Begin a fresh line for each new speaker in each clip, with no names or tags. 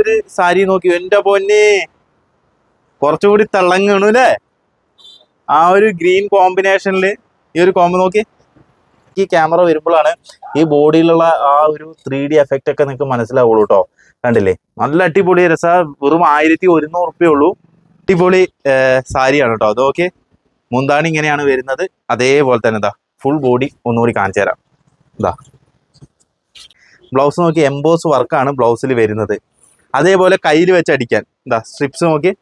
ഒരു സാരി നോക്കി എന്റെ പൊന്നെ. കുറച്ചുകൂടി തിളങ്ങണു അല്ലേ ആ ഒരു ഗ്രീൻ കോമ്പിനേഷനിൽ ഈ ഒരു കോമ്പ് നോക്കി. ഈ ക്യാമറ വരുമ്പോഴാണ് ഈ ബോഡിയിലുള്ള ആ ഒരു ത്രീ ഡി എഫക്റ്റ് ഒക്കെ നിങ്ങൾക്ക് മനസ്സിലാവുള്ളൂ കേട്ടോ കണ്ടില്ലേ? നല്ല അടിപൊളി രസ. വെറും ആയിരത്തി ഒരുന്നൂറ് റുപ്യ ഉള്ളൂ. അടിപൊളി സാരിയാണ് കേട്ടോ അത് ഓക്കെ. മുന്താണി ഇങ്ങനെയാണ് വരുന്നത്. അതേപോലെ തന്നെ ഇതാ ഫുൾ ബോഡി ഒന്നുകൂടി കാണിച്ചു തരാം. ഇതാ ബ്ലൗസ് നോക്കി എംബോസ് വർക്കാണ് ബ്ലൗസിൽ വരുന്നത്. അതേപോലെ കയ്യിൽ വെച്ച് അടിക്കാൻ എന്താ സ്ട്രിപ്സ് നോക്കി.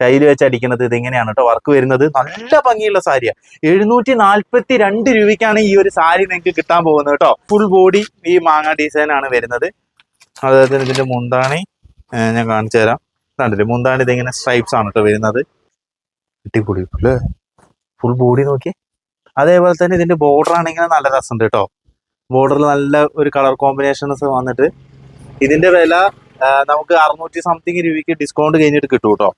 കയ്യിൽ വെച്ച് അടിക്കുന്നത് ഇതിങ്ങനെയാണ് കേട്ടോ വർക്ക് വരുന്നത്. നല്ല ഭംഗിയുള്ള സാരിയാണ് എഴുന്നൂറ്റി നാൽപ്പത്തി രണ്ട് രൂപയ്ക്കാണ് ഈ ഒരു സാരി നിങ്ങൾക്ക് കിട്ടാൻ പോകുന്നത് കേട്ടോ. ഫുൾ ബോഡി ഈ മാങ്ങ ഡിസൈൻ ആണ് വരുന്നത്. അതായത് ഇതിന്റെ മുന്താണി ഞാൻ കാണിച്ചു തരാം. കണ്ടില്ലേ മുന്താണി ഇതിങ്ങനെ സ്ട്രൈപ്സ് ആണ് കേട്ടോ വരുന്നത്. അല്ലേ? ഫുൾ ബോഡി നോക്കി. അതേപോലെ തന്നെ ഇതിന്റെ ബോർഡർ ആണെങ്കിൽ നല്ല രസമുണ്ട് കേട്ടോ. ബോർഡറിൽ നല്ല ഒരു കളർ കോമ്പിനേഷൻസ് വന്നിട്ട് ഇതിന്റെ വില നമുക്ക് അറുന്നൂറ്റി സംതിങ് രൂപയ്ക്ക് ഡിസ്കൗണ്ട് കഴിഞ്ഞിട്ട് കിട്ടും കേട്ടോ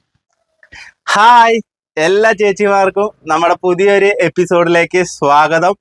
ഹായ് എല്ലാ ചേച്ചിമാർക്കും നമ്മുടെ പുതിയൊരു എപ്പിസോഡിലേക്ക് സ്വാഗതം.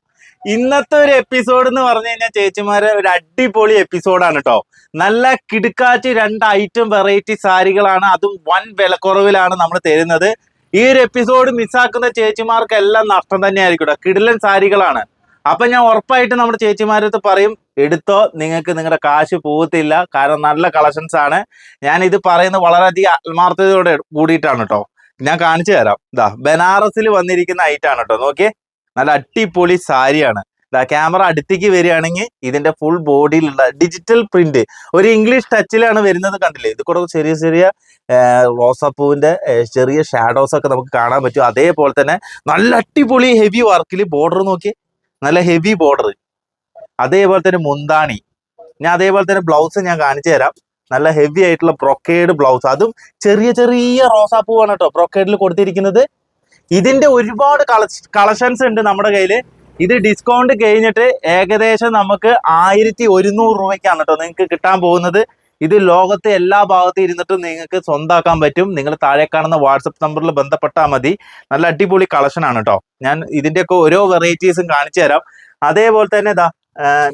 ഇന്നത്തെ ഒരു എപ്പിസോഡ് എന്ന് പറഞ്ഞു കഴിഞ്ഞാൽ ചേച്ചിമാരെ ഒരു അടിപൊളി എപ്പിസോഡാണ് കേട്ടോ നല്ല കിടുക്കാച്ച് രണ്ട് ഐറ്റം വെറൈറ്റി സാരികളാണ്. അതും വൻ വിലക്കുറവിലാണ് നമ്മൾ തരുന്നത്. ഈ ഒരു എപ്പിസോഡ് മിസ്സാക്കുന്ന ചേച്ചിമാർക്ക് എല്ലാം നഷ്ടം തന്നെയായിരിക്കും കേട്ടോ കിടിലൻ സാരികളാണ്. അപ്പൊ ഞാൻ ഉറപ്പായിട്ട് നമ്മുടെ ചേച്ചിമാരടുത്ത് പറയും എടുത്തോ നിങ്ങൾക്ക് നിങ്ങളുടെ കാശ് പോകത്തില്ല കാരണം നല്ല കളക്ഷൻസ് ആണ്. ഞാൻ ഇത് പറയുന്നത് വളരെയധികം ആത്മാർത്ഥതയോടെ കൂടിയിട്ടാണ് കേട്ടോ ഞാൻ കാണിച്ചു തരാം. ഇതാ ബനാറസിൽ വന്നിരിക്കുന്ന ഐറ്റാണ് കേട്ടോ നോക്കിയേ നല്ല അടിപൊളി സാരിയാണ്. ഇതാ ക്യാമറ അടുത്തേക്ക് വരികയാണെങ്കിൽ ഇതിന്റെ ഫുൾ ബോഡിയിലുള്ള ഡിജിറ്റൽ പ്രിന്റ് ഒരു ഇംഗ്ലീഷ് ടച്ചിലാണ് വരുന്നത് കണ്ടില്ലേ? ഇത് കൂടെ ചെറിയ ചെറിയ റോസാപ്പൂവിന്റെ ചെറിയ ഷാഡോസ് ഒക്കെ നമുക്ക് കാണാൻ പറ്റും. അതേപോലെ തന്നെ നല്ല അടിപൊളി ഹെവി വർക്കിൽ ബോർഡർ നോക്കി നല്ല ഹെവി ബോർഡർ അതേപോലെ തന്നെ മുന്താണി. ഞാൻ അതേപോലെ തന്നെ ബ്ലൗസ് ഞാൻ കാണിച്ചു തരാം. നല്ല ഹെവി ആയിട്ടുള്ള ബ്രൊക്കേഡ് ബ്ലൗസ് അതും ചെറിയ ചെറിയ റോസാപ്പൂവാണ് കേട്ടോ. ബ്രൊക്കേഡിൽ കൊടുത്തിരിക്കുന്നത്. ഇതിന്റെ ഒരുപാട് കളക്ഷൻസ് ഉണ്ട് നമ്മുടെ കയ്യിൽ ഇത് ഡിസ്കൗണ്ട് കഴിഞ്ഞിട്ട് ഏകദേശം നമുക്ക് ആയിരത്തി ഒരുന്നൂറ് രൂപയ്ക്കാണ് കേട്ടോ നിങ്ങൾക്ക് കിട്ടാൻ പോകുന്നത്. ഇത് ലോകത്തെ എല്ലാ ഭാഗത്തും ഇരുന്നിട്ടും നിങ്ങൾക്ക് സ്വന്തമാക്കാൻ പറ്റും. നിങ്ങൾ താഴെ കാണുന്ന വാട്സപ്പ് നമ്പറിൽ ബന്ധപ്പെട്ടാൽ മതി. നല്ല അടിപൊളി കളക്ഷനാണ് കേട്ടോ ഞാൻ ഇതിന്റെയൊക്കെ ഓരോ വെറൈറ്റീസും കാണിച്ചു തരാം. അതേപോലെ തന്നെ ഇതാ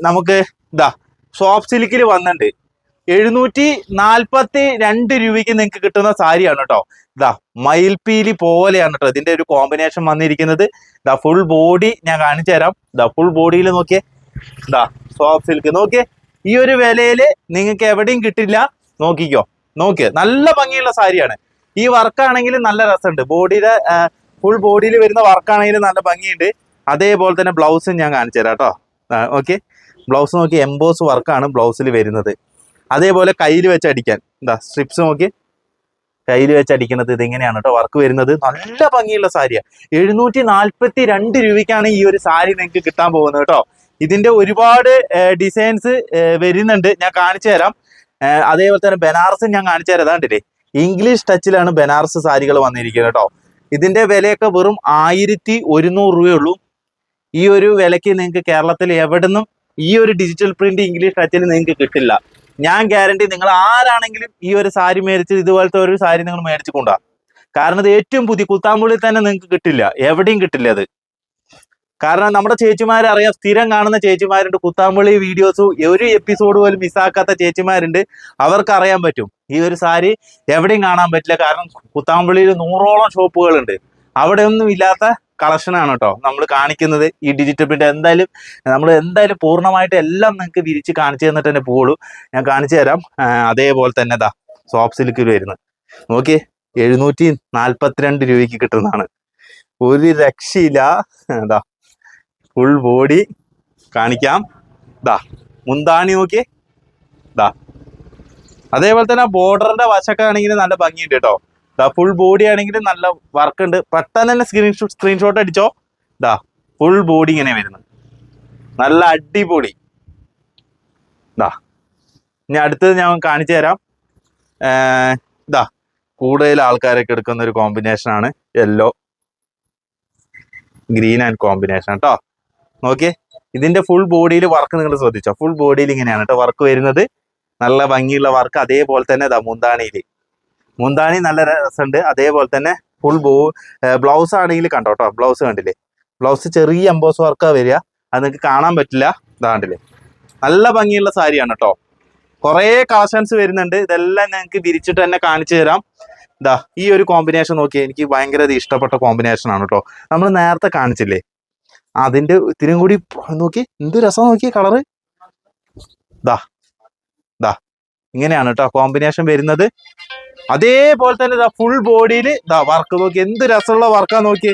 നമുക്ക് ഇതാ സോഫ്റ്റ് സിൽക്കിൽ വന്നിട്ടുണ്ട്. എഴുന്നൂറ്റി നാൽപ്പത്തി രണ്ട് രൂപയ്ക്ക് നിങ്ങൾക്ക് കിട്ടുന്ന സാരിയാണ് കേട്ടോ ഇതാ മയിൽപീലി പോലെയാണ് കേട്ടോ ഇതിന്റെ ഒരു കോമ്പിനേഷൻ വന്നിരിക്കുന്നത്. ഇതാ ഫുൾ ബോഡി ഞാൻ കാണിച്ചു തരാം. ഇതാ ഫുൾ ബോഡിയിൽ നോക്കിയേ. ഇതാ സോഫ്റ്റ് സിൽക്ക് നോക്കിയേ. ഈ ഒരു വിലയിൽ നിങ്ങൾക്ക് എവിടെയും കിട്ടില്ല. നോക്കിക്കോ. നോക്ക്. നല്ല ഭംഗിയുള്ള സാരിയാണ്. ഈ വർക്കാണെങ്കിൽ നല്ല രസമുണ്ട്. ബോഡിയുടെ ഫുൾ ബോഡിയിൽ വരുന്ന വർക്കാണെങ്കിലും നല്ല ഭംഗിയുണ്ട്. അതേപോലെ തന്നെ ബ്ലൗസും ഞാൻ കാണിച്ചു തരാം കേട്ടോ. ഓക്കെ. ബ്ലൗസ് നോക്കി എംബോസ് വർക്കാണ് ബ്ലൗസിൽ വരുന്നത്. അതേപോലെ കയ്യിൽ വെച്ച് അടിക്കാൻ. എന്താ സ്ട്രിപ്സ് നോക്കി. കയ്യിൽ വെച്ച് അടിക്കുന്നത് ഇത് ഇങ്ങനെയാണ് കേട്ടോ വർക്ക് വരുന്നത്. നല്ല ഭംഗിയുള്ള സാരിയാണ് എഴുന്നൂറ്റി നാൽപ്പത്തി രണ്ട് രൂപയ്ക്കാണ് ഈ ഒരു സാരി നിങ്ങൾക്ക് കിട്ടാൻ പോകുന്നത് കേട്ടോ. ഇതിന്റെ ഒരുപാട് ഡിസൈൻസ് വരുന്നുണ്ട്. ഞാൻ കാണിച്ചു തരാം. അതേപോലെ തന്നെ ബനാറസും ഞാൻ കാണിച്ചു തരാം. കണ്ടില്ലേ ഇംഗ്ലീഷ് ടച്ചിലാണ് ബനാറസ് സാരികൾ വന്നിരിക്കുന്നത് കേട്ടോ ഇതിന്റെ വിലയൊക്കെ വെറും ആയിരത്തി ഒരുന്നൂറ് രൂപയുള്ളൂ. ഈ ഒരു വിലയ്ക്ക് നിങ്ങൾക്ക് കേരളത്തിൽ എവിടുന്നും ഈ ഒരു ഡിജിറ്റൽ പ്രിന്റ് ഇംഗ്ലീഷ് ടച്ചിൽ നിങ്ങൾക്ക് കിട്ടില്ല. ഞാൻ ഗ്യാരണ്ടി നിങ്ങൾ ആരാണെങ്കിലും ഈ ഒരു സാരി മേടിച്ച് ഇതുപോലത്തെ ഒരു സാരി നിങ്ങൾ മേടിച്ചു കൊണ്ടുപോകാം കാരണം ഇത് ഏറ്റവും പുതിയ കുത്താമ്പുള്ളിൽ തന്നെ നിങ്ങൾക്ക് കിട്ടില്ല. എവിടെയും കിട്ടില്ല അത്. കാരണം നമ്മുടെ ചേച്ചിമാർ അറിയാം സ്ഥിരം കാണുന്ന ചേച്ചിമാരുണ്ട്. കുത്താമ്പുള്ളി വീഡിയോസ് ഒരു എപ്പിസോഡ് പോലും മിസ്സാക്കാത്ത ചേച്ചിമാരുണ്ട്. അവർക്ക് അറിയാൻ പറ്റും. ഈ ഒരു സാരി എവിടെയും കാണാൻ പറ്റില്ല. കാരണം കുത്താമ്പുള്ളിയിൽ നൂറോളം ഷോപ്പുകളുണ്ട്. അവിടെ ഒന്നും ഇല്ലാത്ത കളക്ഷനാണ് കേട്ടോ നമ്മൾ കാണിക്കുന്നത്. ഈ ഡിജിറ്റൽ പ്രിന്റ് എന്തായാലും നമ്മൾ എന്തായാലും പൂർണമായിട്ട് എല്ലാം നിങ്ങൾക്ക് വിരിച്ച് കാണിച്ചു തന്നിട്ട് തന്നെ പോകുള്ളൂ ഞാൻ കാണിച്ചു തരാം. അതേപോലെ തന്നെ ദാ സോഫ്റ്റ് സിൽക്കിൽ വരുന്നത്. നോക്കി എഴുന്നൂറ്റി നാൽപ്പത്തിരണ്ട് രൂപയ്ക്ക് കിട്ടുന്നതാണ്. ഒരു രക്ഷയില്ല. ഇതാ ഫുൾ ബോഡി കാണിക്കാം. ദാ മുന്താണി നോക്കി. ദാ അതേപോലെ തന്നെ ബോർഡറിന്റെ വശമൊക്കെ ആണെങ്കിൽ നല്ല ഭംഗിയുണ്ട് കേട്ടോ. ദാ ഫുൾ ബോഡി ആണെങ്കിൽ നല്ല വർക്ക് ഉണ്ട്. പെട്ടെന്ന് തന്നെ സ്ക്രീൻഷോട്ട് സ്ക്രീൻഷോട്ട് അടിച്ചോ. ദാ ഫുൾ ബോഡി ഇങ്ങനെ വരുന്നത് നല്ല അടിപൊളി. ദാ ഇനി അടുത്തത് ഞാൻ കാണിച്ചു തരാം. ഇതാ കൂടുതൽ ആൾക്കാരൊക്കെ എടുക്കുന്ന ഒരു കോമ്പിനേഷൻ ആണ് യെല്ലോ ഗ്രീൻ ആൻഡ് കോമ്പിനേഷൻ കേട്ടോ. നോക്കിയേ. ഇതിന്റെ ഫുൾ ബോഡിയിൽ വർക്ക് നിങ്ങൾ ശ്രദ്ധിച്ചോ. ഫുൾ ബോഡിയിൽ ഇങ്ങനെയാണ് കേട്ടോ വർക്ക് വരുന്നത്. നല്ല ഭംഗിയുള്ള വർക്ക് അതേപോലെ തന്നെ ഇതാ മുന്താണിയിൽ മുന്താണി നല്ല രസമുണ്ട്. അതേപോലെ തന്നെ ഫുൾ ബോ ബ്ലൗസ് ആണെങ്കിൽ കണ്ടോ കേട്ടോ ബ്ലൗസ് കണ്ടില്ലേ? ബ്ലൗസ് ചെറിയ എംബോസ് വർക്കാ വരിക. അത് നിങ്ങൾക്ക് കാണാൻ പറ്റില്ല. ഇതാണ്ടില്ലേ നല്ല ഭംഗിയുള്ള സാരിയാണ് കേട്ടോ കുറേ കളക്ഷൻസ് വരുന്നുണ്ട്. ഇതെല്ലാം നിങ്ങൾക്ക് വിരിച്ചിട്ട് തന്നെ കാണിച്ചു തരാം. ഇതാ ഈ ഒരു കോമ്പിനേഷൻ നോക്കി എനിക്ക് ഭയങ്കര ഇഷ്ടപ്പെട്ട കോമ്പിനേഷൻ ആണ് കേട്ടോ നമ്മൾ നേരത്തെ കാണിച്ചില്ലേ? അതിന്റെ ഇത്തിരിയും കൂടി നോക്കി. എന്ത് രസം നോക്കി കളറ് ദാ ദാ ഇങ്ങനെയാണ് കേട്ടോ കോമ്പിനേഷൻ വരുന്നത്. അതേപോലെ തന്നെ ഫുൾ ബോഡിയിൽ ദാ വർക്ക് നോക്കി. എന്ത് രസമുള്ള വർക്കാ നോക്കി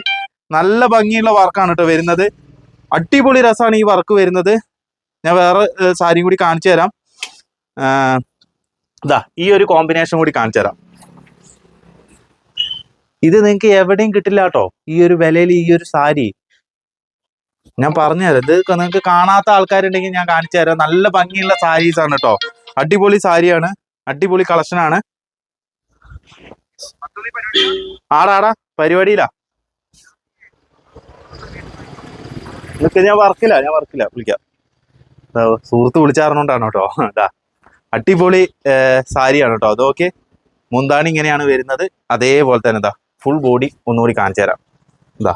നല്ല ഭംഗിയുള്ള വർക്കാണ് കേട്ടോ വരുന്നത്. അടിപൊളി രസമാണ് ഈ വർക്ക് വരുന്നത്. ഞാൻ വേറെ സാരിയും കൂടി കാണിച്ചു തരാം. ഇതാ ഈ ഒരു കോമ്പിനേഷൻ കൂടി കാണിച്ചു തരാം. ഇത് നിങ്ങൾക്ക് എവിടെയും കിട്ടില്ല കേട്ടോ ഈ ഒരു വിലയിൽ ഈ ഒരു സാരി ഞാൻ പറഞ്ഞുതരാം. ഇത് നിങ്ങൾക്ക് കാണാത്ത ആൾക്കാരുണ്ടെങ്കിൽ ഞാൻ കാണിച്ചു തരാം. നല്ല ഭംഗിയുള്ള സാരീസ് ആണ് കേട്ടോ അടിപൊളി സാരിയാണ് അടിപൊളി കളക്ഷൻ ആണ്. ആടാടാ പരിപാടിയിലാ. ഇതൊക്കെ ഞാൻ വർക്കില്ല ഞാൻ വർക്കില്ല വിളിക്കാം. സുഹൃത്ത് വിളിച്ചാറിനോണ്ടാണ് കേട്ടോ അതാ അടിപൊളി സാരിയാണ് കേട്ടോ അതൊക്കെ മുന്താണി ഇങ്ങനെയാണ് വരുന്നത്. അതേപോലെ തന്നെ ഇതാ ഫുൾ ബോഡി ഒന്നുകൂടി കാണിച്ചു തരാം. ഇതാ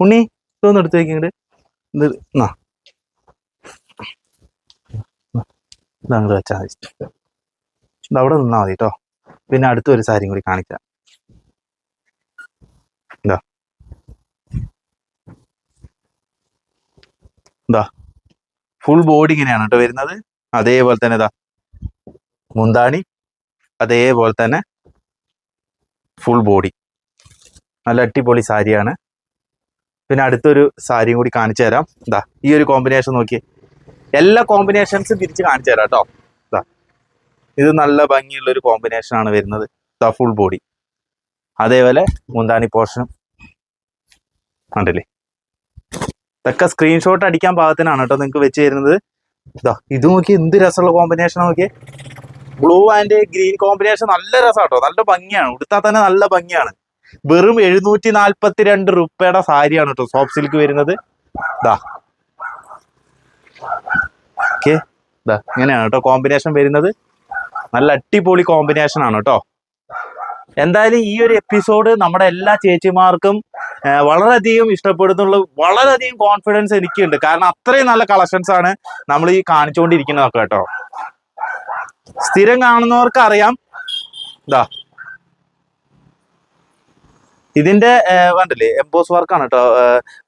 ഉണ്ണി ഇതൊന്ന് എടുത്ത് വെക്കിങ്ങട് ഇത് എന്നാ വെച്ചാൽ മതി. ഇത് അവിടെ നിന്നാ മതി കേട്ടോ പിന്നെ അടുത്തൊരു സാരിയും കൂടി കാണിക്കാം. ഇതാ. ഇതാ. ഫുൾ ബോഡി ഇങ്ങനെയാണ് കേട്ടോ വരുന്നത്. അതേപോലെ തന്നെ ഇതാ. മുന്താണി. അതേപോലെ തന്നെ ഫുൾ ബോഡി നല്ല അടിപൊളി സാരിയാണ്. പിന്നെ അടുത്തൊരു സാരിയും കൂടി കാണിച്ചു തരാം. ഇതാ ഈ ഒരു കോമ്പിനേഷൻ നോക്കി എല്ലാ കോമ്പിനേഷൻസും തിരിച്ച് കാണിച്ചു തരാം കേട്ടോ. ഇതാ ഇത് നല്ല ഭംഗിയുള്ള ഒരു കോമ്പിനേഷൻ ആണ് വരുന്നത്. ഇതാ ഫുൾ ബോഡി അതേപോലെ മുന്താണി പോർഷനും കണ്ടില്ലേ? ഇതൊക്കെ സ്ക്രീൻഷോട്ട് അടിക്കാൻ പാകത്തിനാണ് കേട്ടോ നിങ്ങൾക്ക് വെച്ച് തരുന്നത്. ഇതാ ഇത് നോക്കി എന്ത് രസമുള്ള കോമ്പിനേഷൻ നോക്കിയേ. ബ്ലൂ ആൻഡ് ഗ്രീൻ കോമ്പിനേഷൻ നല്ല രസമാട്ടോ നല്ല ഭംഗിയാണ്. ഉടുത്താൽ തന്നെ നല്ല ഭംഗിയാണ്. വെറും എഴുന്നൂറ്റി നാൽപ്പത്തി രണ്ട് റുപ്പയുടെ സാരിയാണ് കേട്ടോ സോഫ്റ്റ് സിൽക്ക് വരുന്നത്. ദാ. ഓക്കെ. ദാ ഇങ്ങനെയാണ് കേട്ടോ കോമ്പിനേഷൻ വരുന്നത്. നല്ല അടിപൊളി കോമ്പിനേഷൻ ആണ് കേട്ടോ എന്തായാലും ഈ ഒരു എപ്പിസോഡ് നമ്മുടെ എല്ലാ ചേച്ചിമാർക്കും വളരെയധികം ഇഷ്ടപ്പെടുന്നുള്ള വളരെയധികം കോൺഫിഡൻസ് എനിക്കുണ്ട്. കാരണം അത്രയും നല്ല കളക്ഷൻസ് ആണ് നമ്മൾ ഈ കാണിച്ചുകൊണ്ടിരിക്കുന്നതൊക്കെ കേട്ടോ സ്ഥിരം കാണുന്നവർക്ക് അറിയാം ഇതാ ഇതിന്റെ കണ്ടില്ലേ എംബോസ് വർക്കാണ് കേട്ടോ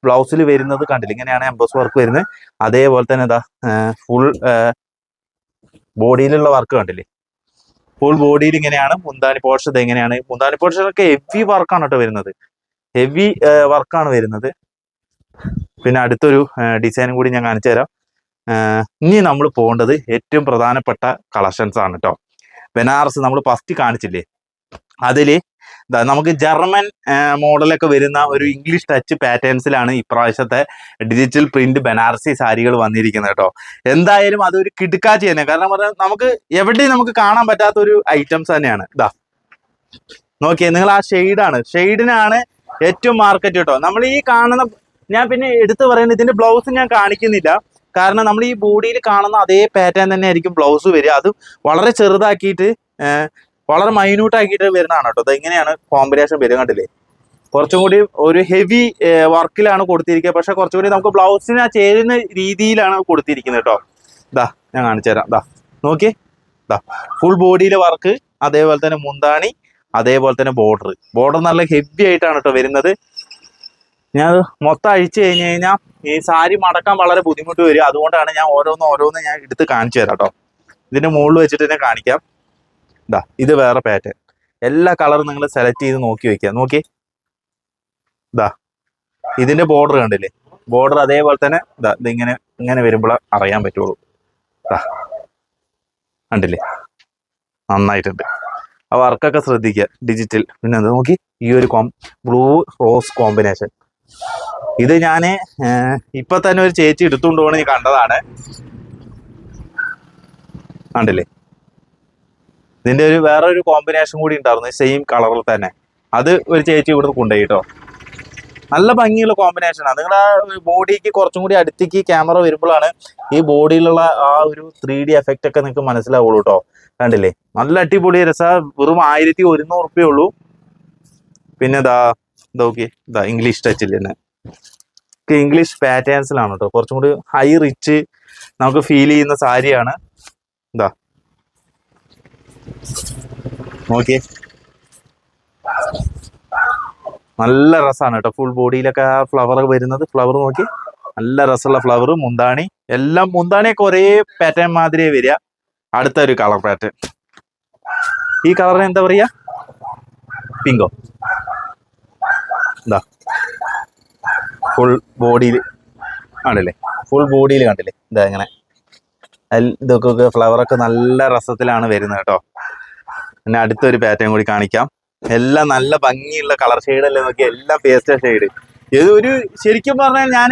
ബ്ലൗസിൽ വരുന്നത് കണ്ടില്ലേ? ഇങ്ങനെയാണ് എംബോസ് വർക്ക് വരുന്നത്. അതേപോലെ തന്നെ ഇതാ ഫുൾ ബോഡിയിലുള്ള വർക്ക് കണ്ടില്ലേ? ഫുൾ ബോഡിയിൽ ഇങ്ങനെയാണ് മുന്താനി പോർഷൻ എങ്ങനെയാണ് മുന്താനി പോർഷൻ ഒക്കെ ഹെവി വർക്കാണ് കേട്ടോ വരുന്നത്. ഹെവി വർക്കാണ് വരുന്നത്. പിന്നെ അടുത്തൊരു ഡിസൈനും കൂടി ഞാൻ കാണിച്ചു തരാം. ഇനി നമ്മൾ പോകേണ്ടത് ഏറ്റവും പ്രധാനപ്പെട്ട കളക്ഷൻസ് ആണ് കേട്ടോ ബനാറസ് നമ്മൾ ഫസ്റ്റ് കാണിച്ചില്ലേ? അതിൽ നമുക്ക് ജർമ്മൻ മോഡലൊക്കെ വരുന്ന ഒരു ഇംഗ്ലീഷ് ടച്ച് പാറ്റേൺസിലാണ് ഇപ്രാവശ്യത്തെ ഡിജിറ്റൽ പ്രിന്റ് ബനാറസി സാരികൾ വന്നിരിക്കുന്നത് കേട്ടോ എന്തായാലും അതൊരു കിടുക്കാച്ചി തന്നെ. കാരണം പറഞ്ഞാൽ നമുക്ക് എവിടെയും നമുക്ക് കാണാൻ പറ്റാത്ത ഒരു ഐറ്റംസ് തന്നെയാണ്. ഇതാ നോക്കിയേ നിങ്ങൾ ആ ഷെയ്ഡാണ് ഷെയ്ഡിനാണ് ഏറ്റവും മാർക്കറ്റ് കേട്ടോ നമ്മൾ ഈ കാണുന്ന ഞാൻ പിന്നെ എടുത്തു പറയുന്നത് ഇതിന്റെ ബ്ലൗസ് ഞാൻ കാണിക്കുന്നില്ല. കാരണം നമ്മൾ ഈ ബോഡിയിൽ കാണുന്ന അതേ പാറ്റേൺ തന്നെ ആയിരിക്കും ബ്ലൗസ് വരിക. അതും വളരെ ചെറുതാക്കിയിട്ട് വളരെ മൈന്യൂട്ട് ആക്കിയിട്ട് വരുന്നതാണ് കേട്ടോ. അത് എങ്ങനെയാണ് കോമ്പിനേഷൻ വരും കണ്ടില്ലേ? കുറച്ചും കൂടി ഒരു ഹെവി വർക്കിലാണ് കൊടുത്തിരിക്കുക. പക്ഷെ കുറച്ചും കൂടി നമുക്ക് ബ്ലൗസിന് ചേരുന്ന രീതിയിലാണ് കൊടുത്തിരിക്കുന്നത് കേട്ടോ. ഇതാ ഞാൻ കാണിച്ചു തരാം. ഇതാ നോക്കിയേ. ഇതാ ഫുൾ ബോഡിയിലെ വർക്ക് അതേപോലെ തന്നെ മുന്താണി അതേപോലെ തന്നെ ബോർഡർ ബോർഡർ നല്ല ഹെവി ആയിട്ടാണ് കേട്ടോ വരുന്നത്. ഞാൻ മൊത്തം അഴിച്ചു കഴിഞ്ഞു കഴിഞ്ഞാൽ ഈ സാരി മടക്കാൻ വളരെ ബുദ്ധിമുട്ട് വരും. അതുകൊണ്ടാണ് ഞാൻ ഓരോന്ന് ഓരോന്ന് ഞാൻ എടുത്ത് കാണിച്ചു തരാം കേട്ടോ. ഇതിന്റെ മുകളിൽ വെച്ചിട്ട് തന്നെ കാണിക്കാം. ഇതാ ഇത് വേറെ പാറ്റേൺ എല്ലാ കളറും നിങ്ങൾ സെലക്ട് ചെയ്ത് നോക്കി വെക്കുക. നോക്കി. ഇതാ ഇതിന്റെ ബോർഡർ കണ്ടില്ലേ? ബോർഡർ അതേപോലെ തന്നെ ഇതാ ഇതിങ്ങനെ ഇങ്ങനെ വരുമ്പോൾ അറിയാൻ പറ്റുള്ളൂ. ഇതാ കണ്ടില്ലേ? നന്നായിട്ടുണ്ട്. ആ വർക്കൊക്കെ ശ്രദ്ധിക്കുക. ഡിജിറ്റൽ പിന്നെ നോക്കി? ഈ ഒരു കോം ബ്ലൂ റോസ് കോമ്പിനേഷൻ ഇത് ഞാൻ ഇപ്പൊ തന്നെ ഒരു ചേച്ചി എടുത്തുകൊണ്ട് പോകണ ഞാൻ കണ്ടതാണ്. കണ്ടില്ലേ? ഇതിന്റെ ഒരു വേറെ ഒരു കോമ്പിനേഷൻ കൂടി ഉണ്ടായിരുന്നു സെയിം കളറിൽ തന്നെ. അത് ഒരു ചേച്ചി ഇവിടുന്ന് കൊണ്ടുപോയി കേട്ടോ. നല്ല ഭംഗിയുള്ള കോമ്പിനേഷൻ ആണ്. നിങ്ങളുടെ ആ ബോഡിക്ക് കുറച്ചും കൂടി അടുത്തേക്ക് ക്യാമറ വരുമ്പോഴാണ് ഈ ബോഡിയിലുള്ള ആ ഒരു ത്രീ ഡി എഫക്റ്റ് ഒക്കെ നിങ്ങൾക്ക് മനസ്സിലാവുള്ളൂ കേട്ടോ. കണ്ടില്ലേ? നല്ല അടിപൊളി രസ. വെറും ആയിരത്തി ഒരുന്നൂറ് ഉറുപ്പേ ഉള്ളൂ. പിന്നെ ഇതാ നോക്കി ഇതാ ഇംഗ്ലീഷ് ടച്ചിൽ തന്നെ. ഇംഗ്ലീഷ് പാറ്റേൺസിലാണ് കേട്ടോ. കുറച്ചും കൂടി ഹൈ റിച്ച് നമുക്ക് ഫീൽ ചെയ്യുന്ന സാരിയാണ്. ഇതാ നോക്കിയേ. നല്ല രസമാണ് കേട്ടോ. ഫുൾ ബോഡിയിലൊക്കെ ആ ഫ്ലവർ വരുന്നത്. ഫ്ലവർ നോക്കി നല്ല രസമുള്ള ഫ്ലവർ മുന്താണി. എല്ലാം മുന്താണിയൊക്കെ ഒരേ പാറ്റേൺ മാതിരിയേ വരിക. അടുത്ത ഒരു കളർ പാറ്റേൺ ഈ കളറിന് എന്താ പറയാ? പിങ്കോ എന്താ ഫുൾ ബോഡിയിൽ ആണല്ലേ? ഫുൾ ബോഡിയിൽ കണ്ടില്ലേ? ഇതാ ഇങ്ങനെ. ഇതൊക്കെ ഫ്ലവറൊക്കെ നല്ല രസത്തിലാണ് വരുന്നത് കേട്ടോ. പിന്നെ അടുത്തൊരു പാറ്റേൺ കൂടി കാണിക്കാം. എല്ലാം നല്ല ഭംഗിയുള്ള കളർ ഷെയ്ഡല്ലേ നോക്കി എല്ലാം പേസ്റ്റൽ ഷെയ്ഡ് ഇത് ഒരു ശരിക്കും പറഞ്ഞാൽ ഞാൻ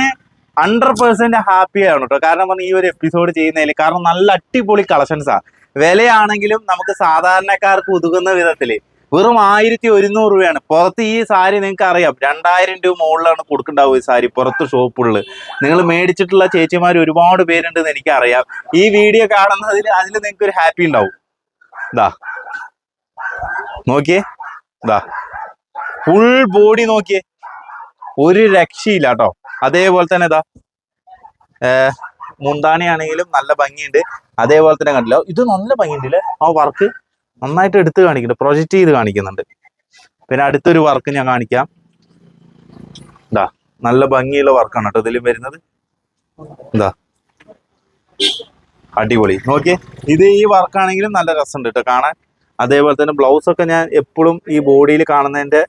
ഹൺഡ്രഡ് പെർസെന്റ് ഹാപ്പിയാണ് കേട്ടോ കാരണം പറഞ്ഞാൽ ഈ ഒരു എപ്പിസോഡ് ചെയ്യുന്നതിൽ കാരണം നല്ല അടിപൊളി കളക്ഷൻസാണ് വിലയാണെങ്കിലും നമുക്ക് സാധാരണക്കാർക്ക് ഉതുകുന്ന വിധത്തിൽ വെറും ആയിരത്തി ഒരുന്നൂറ് രൂപയാണ്. പുറത്ത് ഈ സാരി നിങ്ങൾക്ക് അറിയാം. രണ്ടായിരം രൂപ മുകളിലാണ് കൊടുക്കണ്ടാവും ഈ സാരി പുറത്ത് ഷോപ്പുകളിൽ നിങ്ങൾ മേടിച്ചിട്ടുള്ള ചേച്ചിമാർ ഒരുപാട് പേരുണ്ടെന്ന് എനിക്കറിയാം. ഈ വീഡിയോ കാണുന്നതിൽ അതിൽ നിങ്ങൾക്ക് ഒരു ഹാപ്പി ഉണ്ടാവും. ഇതാ നോക്കിയേ. ഇതാ ഫുൾ ബോഡി നോക്കിയേ. ഒരു രക്ഷയില്ല കേട്ടോ അതേപോലെ തന്നെ ഇതാ മുന്താണി നല്ല ഭംഗിയുണ്ട്. അതേപോലെ തന്നെ കണ്ടില്ല? ഇത് നല്ല ഭംഗിയുണ്ട് അല്ലേ ആ വർക്ക് നന്നായിട്ട് എടുത്ത് കാണിക്കുന്നുണ്ട്. പ്രൊജക്റ്റ് ചെയ്ത് കാണിക്കുന്നുണ്ട്. പിന്നെ അടുത്തൊരു വർക്ക് ഞാൻ കാണിക്കാം. ഇതാ നല്ല ഭംഗിയുള്ള വർക്കാണ് കേട്ടോ ഇതിലും വരുന്നത്. എന്താ അടിപൊളി. നോക്കിയേ. ഇത് ഈ വർക്കാണെങ്കിലും നല്ല രസമുണ്ട് കേട്ടോ കാണാൻ. അതേപോലെ തന്നെ ബ്ലൗസ് ഒക്കെ ഞാൻ എപ്പോഴും ഈ ബോഡിയിൽ കാണുന്നതിന്റെ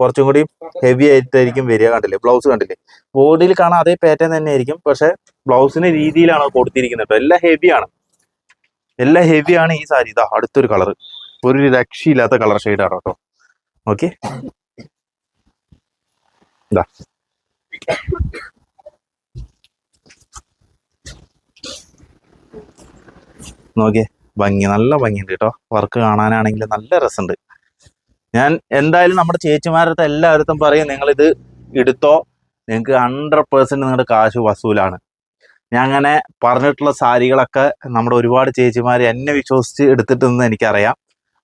കുറച്ചും കൂടി ഹെവി ആയിട്ടായിരിക്കും വരിക കണ്ടില്ലേ? ബ്ലൗസ് കണ്ടില്ലേ? ബോഡിയിൽ കാണാൻ അതേ പാറ്റേൺ തന്നെ ആയിരിക്കും പക്ഷെ ബ്ലൗസിന്റെ രീതിയിലാണ് കൊടുത്തിരിക്കുന്നത് എല്ലാം ഹെവിയാണ് എല്ലാം ഹെവിയാണ് ഈ സാരി. ഇതാ അടുത്തൊരു കളർ ഒരു രക്ഷയില്ലാത്ത കളർ ഷെയ്ഡാണ് കേട്ടോ ഓക്കെ നോക്കിയേ ഭംഗി നല്ല ഭംഗിയുണ്ട് കേട്ടോ. വർക്ക് കാണാനാണെങ്കിൽ നല്ല രസമുണ്ട്. ഞാൻ എന്തായാലും നമ്മുടെ ചേച്ചിമാരടുത്ത് എല്ലായിടത്തും പറയും നിങ്ങളിത് എടുത്തോ. നിങ്ങൾക്ക് ഹൺഡ്രഡ് പേഴ്സന്റ് നിങ്ങളുടെ കാശ് വസൂലാണ്. ഞാൻ അങ്ങനെ പറഞ്ഞിട്ടുള്ള സാരികളൊക്കെ നമ്മുടെ ഒരുപാട് ചേച്ചിമാർ എന്നെ വിശ്വസിച്ച് എടുത്തിട്ടുണ്ടെന്ന് എനിക്കറിയാം.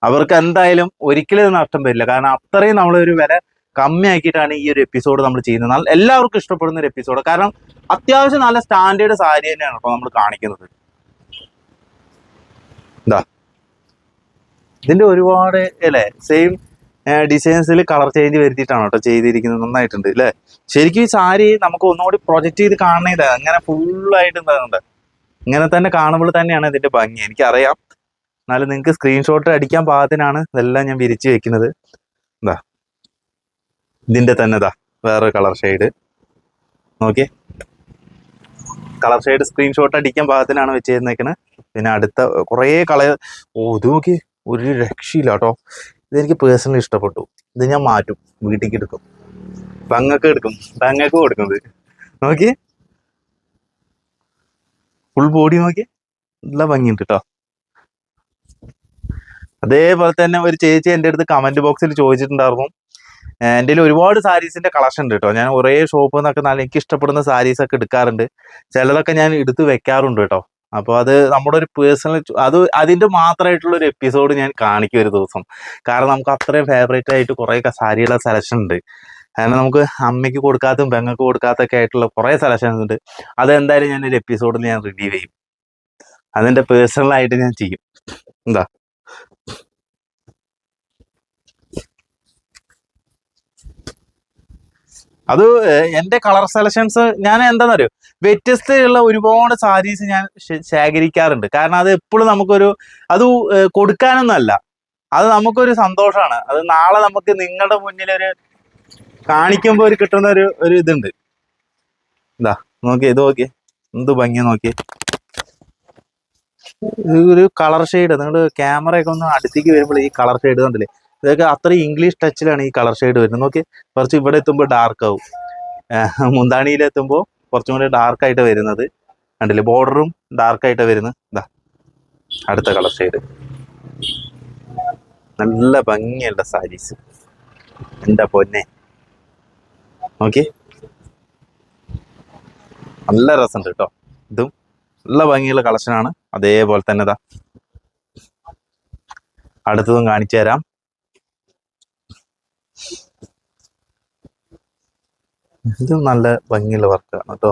അവർക്ക് എന്തായാലും ഒരിക്കലും ഇത് നഷ്ടം വരില്ല. കാരണം അത്രയും നമ്മളൊരു വില കമ്മിയാക്കിയിട്ടാണ് ഈ ഒരു എപ്പിസോഡ് നമ്മൾ ചെയ്യുന്നത്. എല്ലാവർക്കും ഇഷ്ടപ്പെടുന്ന ഒരു എപ്പിസോഡ് കാരണം അത്യാവശ്യം നല്ല സ്റ്റാൻഡേർഡ് സാരി തന്നെയാണ് ഇപ്പോൾ നമ്മൾ കാണിക്കുന്നത്. ഇതാ ഇതിന്റെ ഒരുപാട് അല്ലേ സെയിം ഡിസൈൻസിൽ കളർ ചേഞ്ച് വരുത്തിയിട്ടാണ് കേട്ടോ ചെയ്തിരിക്കുന്നത്. നന്നായിട്ടുണ്ട് അല്ലേ ശരിക്കും ഈ സാരി നമുക്ക് ഒന്നുകൂടി പ്രൊജക്റ്റ് ചെയ്ത് കാണുന്നില്ല അങ്ങനെ ഫുള്ളായിട്ട് എന്താകുന്നുണ്ട് ഇങ്ങനെ തന്നെ കാണുമ്പോൾ തന്നെയാണ് ഇതിന്റെ ഭംഗി. എനിക്കറിയാം. എന്നാലും നിങ്ങൾക്ക് സ്ക്രീൻഷോട്ട് അടിക്കാൻ പാകത്തിനാണ് ഇതെല്ലാം ഞാൻ വിരിച്ച് വെക്കുന്നത്. എന്താ ഇതിന്റെ തന്നെ ഇതാ വേറെ കളർ ഷെയ്ഡ് നോക്കിയേ. കളർ ഷെയ്ഡ് സ്ക്രീൻഷോട്ട് അടിക്കാൻ പാകത്തിനാണ് വെച്ചിരുന്നേക്കുന്നത് പിന്നെ അടുത്ത കുറേ കളയ ഓ ഇത് നോക്കി ഒരു രക്ഷയില്ല കേട്ടോ. ഇതെനിക്ക് പേഴ്സണലി ഇഷ്ടപ്പെട്ടു. ഇത് ഞാൻ മാറ്റും വീട്ടിലേക്ക് എടുക്കും. പങ്ങക്ക് എടുക്കും പങ്ങക്ക് കൊടുക്കുന്നത് നോക്കി. ഫുൾ ബോഡി നോക്കി. നല്ല ഭംഗിയുണ്ട് കേട്ടോ. അതേപോലെ തന്നെ ഒരു ചേച്ചി എന്റെ അടുത്ത് കമന്റ് ബോക്സിൽ ചോദിച്ചിട്ടുണ്ടായിരുന്നു. എന്റെ ഒരുപാട് സാരീസിന്റെ കളക്ഷൻ ഉണ്ട് കേട്ടോ. ഞാൻ ഒരേ ഷോപ്പിൽ നിന്നൊക്കെ നല്ല എനിക്ക് ഇഷ്ടപ്പെടുന്ന സാരീസ് ഒക്കെ എടുക്കാറുണ്ട്. ചിലതൊക്കെ ഞാൻ എടുത്ത് വെക്കാറുണ്ട് കേട്ടോ. അപ്പോൾ അത് നമ്മുടെ ഒരു പേഴ്സണൽ അത് അതിന്റെ മാത്രമായിട്ടുള്ള ഒരു എപ്പിസോഡ് ഞാൻ കാണിക്കും ഒരു ദിവസം. കാരണം നമുക്ക് അത്രയും ഫേവറേറ്റ് ആയിട്ട് കുറേ സാരിയുടെ സെലക്ഷൻ ഉണ്ട്. കാരണം നമുക്ക് അമ്മയ്ക്ക് കൊടുക്കാത്തതും പെങ്ങൾക്ക് കൊടുക്കാത്തൊക്കെ ആയിട്ടുള്ള കുറേ സെലക്ഷൻസ് ഉണ്ട്. അതെന്തായാലും ഞാൻ ഒരു എപ്പിസോഡിൽ ഞാൻ റിവ്യൂ ചെയ്യും. അതിന്റെ പേഴ്സണൽ ആയിട്ട് ഞാൻ ചെയ്യും. എന്താ? അത് എന്റെ കളർ സെലക്ഷൻസ് ഞാൻ എന്താണെന്നറിയോ വ്യത്യസ്തയുള്ള ഒരുപാട് സാരീസ് ഞാൻ ശേഖരിക്കാറുണ്ട്. കാരണം അത് എപ്പോഴും നമുക്കൊരു അത് കൊടുക്കാനൊന്നുമല്ല അത് നമുക്കൊരു സന്തോഷമാണ് അത് നാളെ നമുക്ക് നിങ്ങളുടെ മുന്നിൽ ഒരു കാണിക്കുമ്പോൾ ഒരു കിട്ടുന്ന ഒരു ഒരു ഇതുണ്ട്. എന്താ നോക്കിയേ ഇത് നോക്കിയേ. എന്ത് ഭംഗി നോക്കിയേ. ഒരു കളർ ഷെയ്ഡ്. നിങ്ങൾ ക്യാമറയൊക്കെ ഒന്ന് അടുത്തേക്ക് വരുമ്പോൾ ഈ കളർ ഷെയ്ഡ് കണ്ടില്ലേ? ഇതൊക്കെ അത്രയും ഇംഗ്ലീഷ് ടച്ചിലാണ് ഈ കളർ ഷെയ്ഡ് വരുന്നത്. നോക്കി കുറച്ച് ഇവിടെ എത്തുമ്പോൾ ഡാർക്ക് ആവും. മുന്താണിയിലെത്തുമ്പോൾ കുറച്ചും കൂടി ഡാർക്ക് ആയിട്ട് വരുന്നത്. കണ്ടില്ലേ? ബോർഡറും ഡാർക്ക് ആയിട്ട് വരുന്നത്. ഇതാ അടുത്ത കളർ ഷെയ്ഡ് നല്ല ഭംഗിയുള്ള സാരീസ് എന്താ പൊന്നെ? നോക്കി നല്ല രസമുണ്ട് കേട്ടോ. ഇതും നല്ല ഭംഗിയുള്ള കളക്ഷനാണ് അതേപോലെ തന്നെ ഇതാ അടുത്തതും കാണിച്ചു തരാം ഇതും നല്ല ഭംഗിയുള്ള വർക്കാണ് കേട്ടോ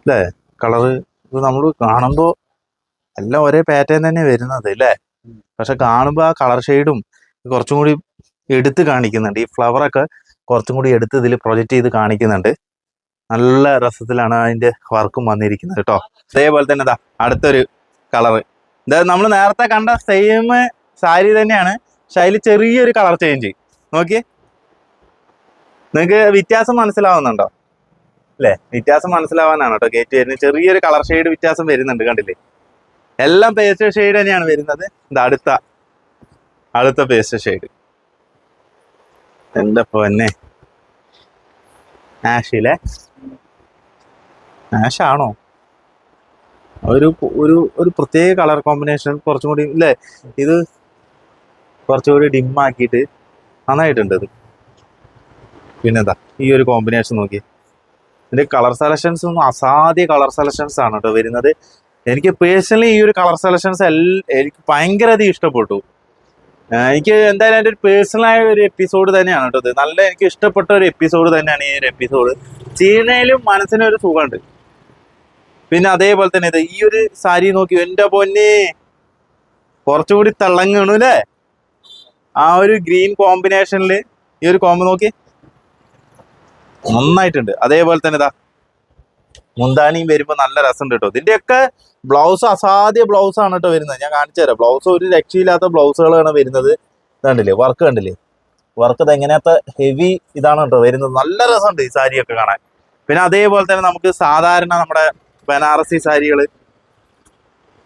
അല്ലേ കളറ് ഇത് നമ്മൾ കാണുമ്പോൾ എല്ലാം ഒരേ പാറ്റേൺ തന്നെ വരുന്നത് അല്ലേ പക്ഷെ കാണുമ്പോൾ ആ കളർ ഷെയ്ഡും കുറച്ചും കൂടി എടുത്ത് കാണിക്കുന്നുണ്ട്. ഈ ഫ്ലവറൊക്കെ കുറച്ചും കൂടി എടുത്ത് ഇതിൽ പ്രൊജക്റ്റ് ചെയ്ത് കാണിക്കുന്നുണ്ട്. നല്ല രസത്തിലാണ് അതിന്റെ വർക്കും വന്നിരിക്കുന്നത് കേട്ടോ അതേപോലെ തന്നെ ഇതാ അടുത്തൊരു കളർ എന്താ നമ്മൾ നേരത്തെ കണ്ട സെയിം സാരി തന്നെയാണ്. പക്ഷെ അതിൽ ചെറിയൊരു കളർ ചേഞ്ച് നോക്കി നിങ്ങൾക്ക് വ്യത്യാസം മനസ്സിലാവുന്നുണ്ടോ? അല്ലേ? വ്യത്യാസം മനസ്സിലാവാനാണ് കേട്ടോ ഗേറ്റ് വരുന്നത്. ചെറിയൊരു കളർ ഷെയ്ഡ് വ്യത്യാസം വരുന്നുണ്ട് കണ്ടില്ലേ? എല്ലാം പേസ്റ്റ് ഷെയ്ഡ് തന്നെയാണ് വരുന്നത്. ഇത് അടുത്ത അടുത്ത പേസ്റ്റ് ഷെയ്ഡ് എന്റെ പൊന്നെ. ആഷിലെ ആഷാണോ ഒരു ഒരു ഒരു പ്രത്യേക കളർ കോമ്പിനേഷൻ കുറച്ചും കൂടി ഇല്ലേ? ഇത് കുറച്ചുകൂടി ഡിം ആക്കിയിട്ട് നന്നായിട്ടുണ്ട് ഇത്. പിന്നെന്താ ഈ ഒരു കോമ്പിനേഷൻ നോക്കി. ഇതിന്റെ കളർ സെലക്ഷൻസ് ഒന്നും അസാധ്യ കളർ സെലക്ഷൻസ് ആണ് കേട്ടോ വരുന്നത്. എനിക്ക് പേഴ്സണലി ഈ ഒരു കളർ സെലക്ഷൻസ് എല്ലാം എനിക്ക് ഭയങ്കര അധികം ഇഷ്ടപ്പെട്ടു എനിക്ക് എന്തായാലും എന്റെ ഒരു പേഴ്സണലായ ഒരു എപ്പിസോഡ് തന്നെയാണ് കേട്ടോ നല്ല എനിക്ക് ഇഷ്ടപ്പെട്ട ഒരു എപ്പിസോഡ് തന്നെയാണ് ഈ ഒരു എപ്പിസോഡ് ചെയ്യുന്നതിലും മനസ്സിനൊരു സുഖമുണ്ട്. പിന്നെ അതേപോലെ തന്നെ ഇത് ഈ ഒരു സാരി നോക്കി എന്റെ പൊന്നേ. കുറച്ചുകൂടി തിളങ്ങണു അല്ലേ ആ ഒരു ഗ്രീൻ കോമ്പിനേഷനിൽ ഈ ഒരു കോമ്പ് നോക്കി. നന്നായിട്ടുണ്ട്. അതേപോലെ തന്നെ ഇതാ മുന്താനിയും വരുമ്പോൾ നല്ല രസമുണ്ട് കേട്ടോ ഇതിന്റെയൊക്കെ ബ്ലൗസ് അസാധ്യ ബ്ലൗസ് ആണ് കേട്ടോ വരുന്നത്. ഞാൻ കാണിച്ചു തരാം. ബ്ലൗസ് ഒരു രക്ഷയില്ലാത്ത ബ്ലൗസുകളാണ് വരുന്നത്. കണ്ടില്ലേ? വർക്ക് കണ്ടില്ലേ? വർക്ക് ഇത് എങ്ങനത്തെ ഹെവി ഇതാണ് കേട്ടോ വരുന്നത്. നല്ല രസമുണ്ട് ഈ സാരിയൊക്കെ കാണാൻ. പിന്നെ അതേപോലെ തന്നെ നമുക്ക് സാധാരണ നമ്മുടെ ബനാറസി സാരികൾ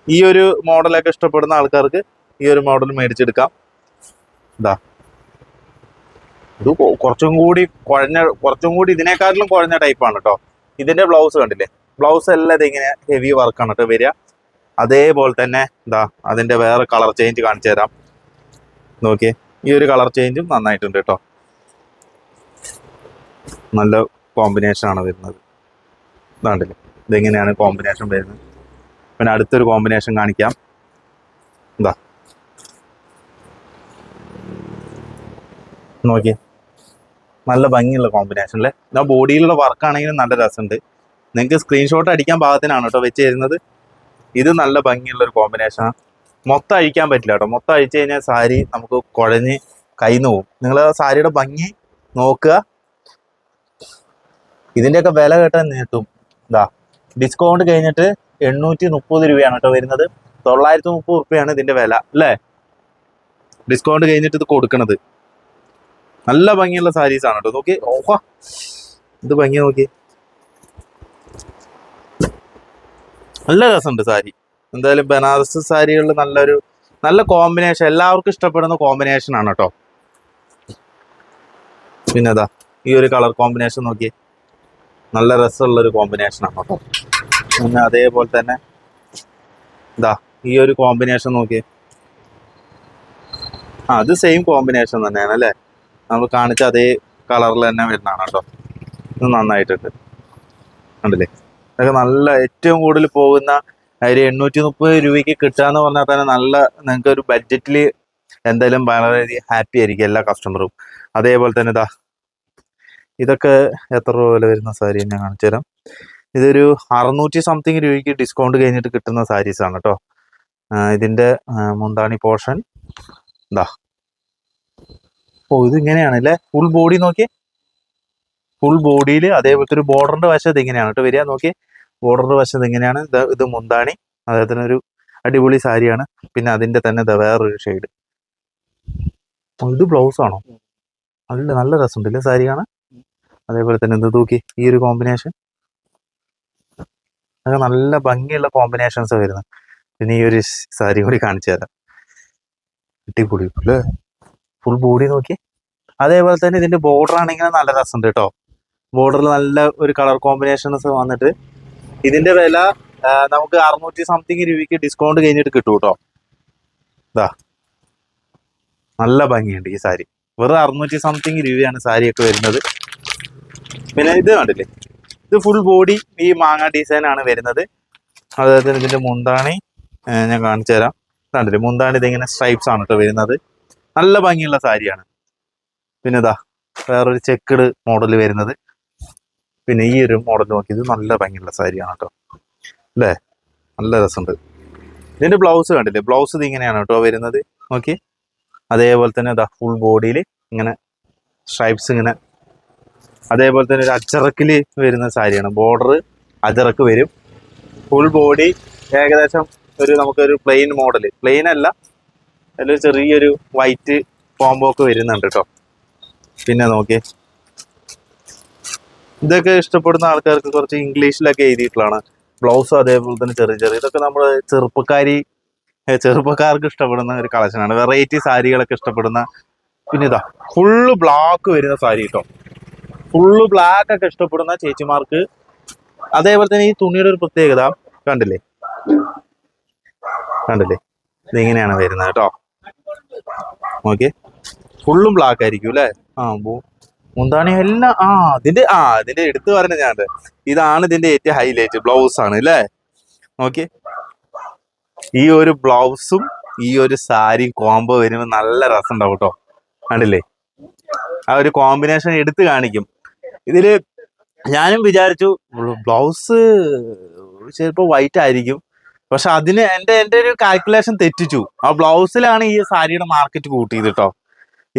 ഈ ഒരു മോഡലൊക്കെ ഇഷ്ടപ്പെടുന്ന ആൾക്കാർക്ക് ഈ ഒരു മോഡൽ മേടിച്ചെടുക്കാം. ഇതാ. ഇത് കുറച്ചും കൂടി കുഴഞ്ഞ കുറച്ചും കൂടി ഇതിനേക്കാട്ടിലും കുഴഞ്ഞ ടൈപ്പാണ് കേട്ടോ ഇതിന്റെ ബ്ലൗസ് കണ്ടില്ലേ? ബ്ലൗസ് എല്ലാം ഇതിങ്ങനെ ഹെവി വർക്കാണ് കേട്ടോ വരിക അതേപോലെ തന്നെ ഇതാ അതിന്റെ വേറെ കളർ ചേഞ്ച് കാണിച്ചു തരാം. നോക്കിയേ ഈ ഒരു കളർ ചേഞ്ചും നന്നായിട്ടുണ്ട് കേട്ടോ നല്ല കോമ്പിനേഷൻ ആണ് വരുന്നത്. ഇതാണ്ടില്ലേ ഇതെങ്ങനെയാണ് കോമ്പിനേഷൻ വരുന്നത്? പിന്നെ അടുത്തൊരു കോമ്പിനേഷൻ കാണിക്കാം. എന്താ നോക്കിയേ നല്ല ഭംഗിയുള്ള കോമ്പിനേഷൻ അല്ലേ ആ ബോഡിയിലുള്ള വർക്ക് ആണെങ്കിലും നല്ല രസമുണ്ട്. നിങ്ങൾക്ക് സ്ക്രീൻഷോട്ട് അടിക്കാൻ പാകത്തിനാണ് കേട്ടോ വെച്ച് തരുന്നത് ഇത് നല്ല ഭംഗിയുള്ള ഒരു കോമ്പിനേഷനാണ് മൊത്തം അഴിക്കാൻ പറ്റില്ല കേട്ടോ. മൊത്തം അഴിച്ചു കഴിഞ്ഞാൽ സാരി നമുക്ക് കുഴഞ്ഞ് കയ്യിൽ പോകും. നിങ്ങൾ സാരിയുടെ ഭംഗി നോക്കുക. ഇതിന്റെയൊക്കെ വില കേട്ടാൽ നീട്ടും ഇതാ ഡിസ്കൗണ്ട് കഴിഞ്ഞിട്ട് എണ്ണൂറ്റി മുപ്പത് രൂപയാണ് കേട്ടോ വരുന്നത്. തൊള്ളായിരത്തി മുപ്പത് റുപ്യാണ് ഇതിന്റെ വില അല്ലേ? ഡിസ്കൗണ്ട് കഴിഞ്ഞിട്ട് ഇത് കൊടുക്കണത്. നല്ല ഭംഗിയുള്ള സാരീസ് ആണ് കേട്ടോ നോക്കി ഓഹ. ഇത് ഭംഗി നോക്കി നല്ല രസമുണ്ട് സാരി. എന്തായാലും ബനാറസ് സാരികളിൽ നല്ലൊരു നല്ല കോമ്പിനേഷൻ എല്ലാവർക്കും ഇഷ്ടപ്പെടുന്ന കോമ്പിനേഷൻ ആണ് കേട്ടോ പിന്നെതാ ഈ ഒരു കളർ കോമ്പിനേഷൻ നോക്കി നല്ല രസമുള്ള ഒരു കോമ്പിനേഷൻ ആണ് കേട്ടോ പിന്നെ അതേപോലെ തന്നെ ഇതാ ഈ ഒരു കോമ്പിനേഷൻ നോക്കി ആ അത് സെയിം കോമ്പിനേഷൻ തന്നെയാണ് അല്ലേ? നമ്മൾ കാണിച്ച അതേ കളറിൽ തന്നെ വരുന്നതാണ് കേട്ടോ. ഇത് നന്നായിട്ടുണ്ട്. കണ്ടില്ലേ? ഇതൊക്കെ നല്ല ഏറ്റവും കൂടുതൽ പോകുന്ന ഒരു എണ്ണൂറ്റി മുപ്പത് രൂപയ്ക്ക് കിട്ടാന്ന് പറഞ്ഞാൽ തന്നെ നല്ല നിങ്ങൾക്ക് ഒരു ബഡ്ജറ്റിൽ എന്തായാലും വളരെയധികം ഹാപ്പി ആയിരിക്കും എല്ലാ കസ്റ്റമറും അതേപോലെ തന്നെ ഇതാ ഇതൊക്കെ എത്ര രൂപ വില വരുന്ന സാരി ഞാൻ കാണിച്ചു തരാം. ഇതൊരു അറുന്നൂറ്റി സംതിങ് രൂപയ്ക്ക് ഡിസ്കൗണ്ട് കഴിഞ്ഞിട്ട് കിട്ടുന്ന സാരീസാണ് കേട്ടോ. ഇതിന്റെ മുന്താണി പോർഷൻ ഇതാ ഓ ഇത് ഇങ്ങനെയാണ് അല്ലേ ഫുൾ ബോഡി നോക്കി ഫുൾ ബോഡിയിൽ അതേപോലത്തെ ഒരു ബോർഡറിന്റെ വശത്ത് ഇങ്ങനെയാണ് കേട്ടോ വരിക. നോക്കി ബോർഡറിന്റെ വശത്ത് ഇങ്ങനെയാണ്. ഇത് ഇത് മുന്താണി. അദ്ദേഹത്തിന് ഒരു അടിപൊളി സാരിയാണ്. പിന്നെ അതിന്റെ തന്നെ വേറൊരു ഷെയ്ഡ് ഇത് ബ്ലൗസ് ആണോ? നല്ല നല്ല രസമുണ്ടല്ലേ സാരി കാണാൻ? അതേപോലെ തന്നെ ഇത് തൂക്കി ഈ ഒരു കോമ്പിനേഷൻ അതൊക്കെ നല്ല ഭംഗിയുള്ള കോമ്പിനേഷൻസ് വരുന്നത്. പിന്നെ ഈ ഒരു സാരി കൂടി കാണിച്ചു തരാം. അടിപൊളി അല്ലേ ഫുൾ ബോഡി നോക്കി. അതേപോലെ തന്നെ ഇതിന്റെ ബോർഡർ ആണെങ്കിൽ നല്ല രസമുണ്ട് കേട്ടോ. ബോർഡറിൽ നല്ല ഒരു കളർ കോമ്പിനേഷൻസ് വന്നിട്ട്. ഇതിന്റെ വില നമുക്ക് അറുന്നൂറ്റി സംതിങ് രൂപയ്ക്ക് ഡിസ്കൗണ്ട് കഴിഞ്ഞിട്ട് കിട്ടും കേട്ടോ. ഇതാ നല്ല ഭംഗിയുണ്ട് ഈ സാരി. വെറും അറുന്നൂറ്റി സംതിങ് രൂപയാണ് സാരിയൊക്കെ വരുന്നത്. പിന്നെ ഇത് കണ്ടില്ലേ? ഇത് ഫുൾ ബോഡി ഈ മാങ്ങ ഡിസൈൻ ആണ് വരുന്നത്. അതായത് തന്നെ ഇതിന്റെ മുന്താണി ഞാൻ കാണിച്ചു തരാം കണ്ടില്ലേ? മുന്താണി ഇതിങ്ങനെ സ്ട്രൈപ്സ് ആണ് കേട്ടോ വരുന്നത്. നല്ല ഭംഗിയുള്ള സാരിയാണ്. പിന്നെ ഇതാ വേറൊരു ചെക്കഡ് മോഡൽ വരുന്നത്. പിന്നെ ഈ ഒരു മോഡൽ നോക്കി ഇത് നല്ല ഭംഗിയുള്ള സാരിയാണ് കേട്ടോ അല്ലേ? നല്ല രസമുണ്ട്. ഇതിന്റെ ബ്ലൗസ് കണ്ടില്ലേ? ബ്ലൗസ് ഇത് ഇങ്ങനെയാണ് കേട്ടോ വരുന്നത്. നോക്കി അതേപോലെ തന്നെ ഇതാ ഫുൾ ബോഡിയിൽ ഇങ്ങനെ സ്ട്രൈപ്സ് ഇങ്ങനെ. അതേപോലെ തന്നെ ഒരു അച്ചറക്കിൽ വരുന്ന സാരിയാണ്. ബോർഡർ അജറക്ക് വരും. ഫുൾ ബോഡി ഏകദേശം ഒരു നമുക്കൊരു പ്ലെയിൻ മോഡൽ പ്ലെയിൻ അല്ല അതിലൊരു ചെറിയൊരു വൈറ്റ് കോംബോ ഒക്കെ വരുന്നുണ്ട് കേട്ടോ പിന്നെ നോക്കി ഇതൊക്കെ ഇഷ്ടപ്പെടുന്ന ആൾക്കാർക്ക് കുറച്ച് ഇംഗ്ലീഷിലൊക്കെ എഴുതിയിട്ടുള്ളതാണ്. ബ്ലൗസ് അതേപോലെ തന്നെ ചെറിയ ചെറിയ ഇതൊക്കെ നമ്മൾ ചെറുപ്പക്കാരി ചെറുപ്പക്കാർക്ക് ഇഷ്ടപ്പെടുന്ന ഒരു കളക്ഷനാണ് വെറൈറ്റി സാരികളൊക്കെ ഇഷ്ടപ്പെടുന്ന പിന്നെ ഇതാ ഫുള്ള് ബ്ലാക്ക് വരുന്ന സാരി കേട്ടോ ഫുള്ള് ബ്ലാക്ക് ഒക്കെ ഇഷ്ടപ്പെടുന്ന ചേച്ചിമാർക്ക് അതേപോലെ തന്നെ ഈ തുണിയുടെ ഒരു പ്രത്യേകത കണ്ടില്ലേ? കണ്ടില്ലേ? ഇതിങ്ങനെയാണ് വരുന്നത് കേട്ടോ ഓക്കെ ഫുള്ളും ബ്ലാക്ക് ആയിരിക്കും അല്ലേ ആ മുന്താണി എല്ലാം ആ അതിന്റെ ആ അതിന്റെ എടുത്തു പറഞ്ഞ ഞാൻ ഇതാണ് ഇതിന്റെ ഏറ്റവും ഹൈലൈറ്റ് ബ്ലൗസ് ആണ് അല്ലേ ഓക്കെ ഈ ഒരു ബ്ലൗസും ഈ ഒരു സാരിയും കോംബോ വരുമ്പോൾ നല്ല രസം ഉണ്ടാവും കേട്ടോ കണ്ടില്ലേ? ആ ഒരു കോമ്പിനേഷൻ എടുത്ത് കാണിക്കും. ഇതിൽ ഞാനും വിചാരിച്ചു ബ്ലൗസ് ചിലപ്പോൾ വൈറ്റ് ആയിരിക്കും. പക്ഷെ അതിന് എന്റെ എന്റെ ഒരു കാൽക്കുലേഷൻ തെറ്റിച്ചു. ആ ബ്ലൗസിലാണ് ഈ സാരിയുടെ മാർക്കറ്റ് കൂട്ടിയത് കേട്ടോ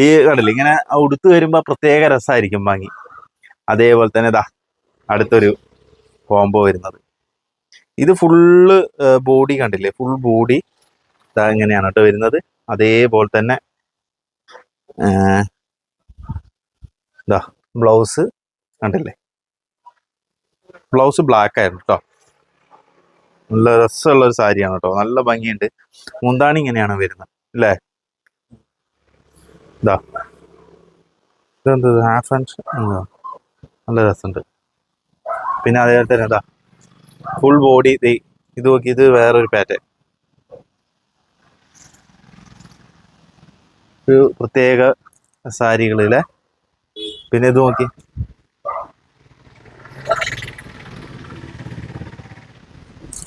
ഈ കണ്ടില്ല ഇങ്ങനെ ഉടുത്ത് വരുമ്പോ പ്രത്യേക രസമായിരിക്കും ഭംഗി. അതേപോലെ തന്നെ ഇതാ അടുത്തൊരു കോംബോ വരുന്നത്. ഇത് ഫുള്ള് ബോഡി കണ്ടില്ലേ ഫുൾ ബോഡി ഇതാ ഇങ്ങനെയാണ് കേട്ടോ വരുന്നത്. അതേപോലെ തന്നെ ബ്ലൗസ് കണ്ടില്ലേ? ബ്ലൗസ് ബ്ലാക്ക് ആയിരുന്നു കേട്ടോ നല്ല രസമുള്ള ഒരു സാരിയാണ് കേട്ടോ. നല്ല ഭംഗിയുണ്ട്. മുന്താണി ഇങ്ങനെയാണ് വരുന്നത് അല്ലേ? ഇതാ ഇതെന്ത്? ഹാഫ് ആൻഡ് നല്ല രസമുണ്ട്. പിന്നെ അതേപോലെ തന്നെ ഇതാ ഫുൾ ബോഡി ഇത് നോക്കി ഇത് വേറൊരു പാറ്റേൺ ഒരു പ്രത്യേക സാരികളിലെ പിന്നെ ഇത് നോക്കി.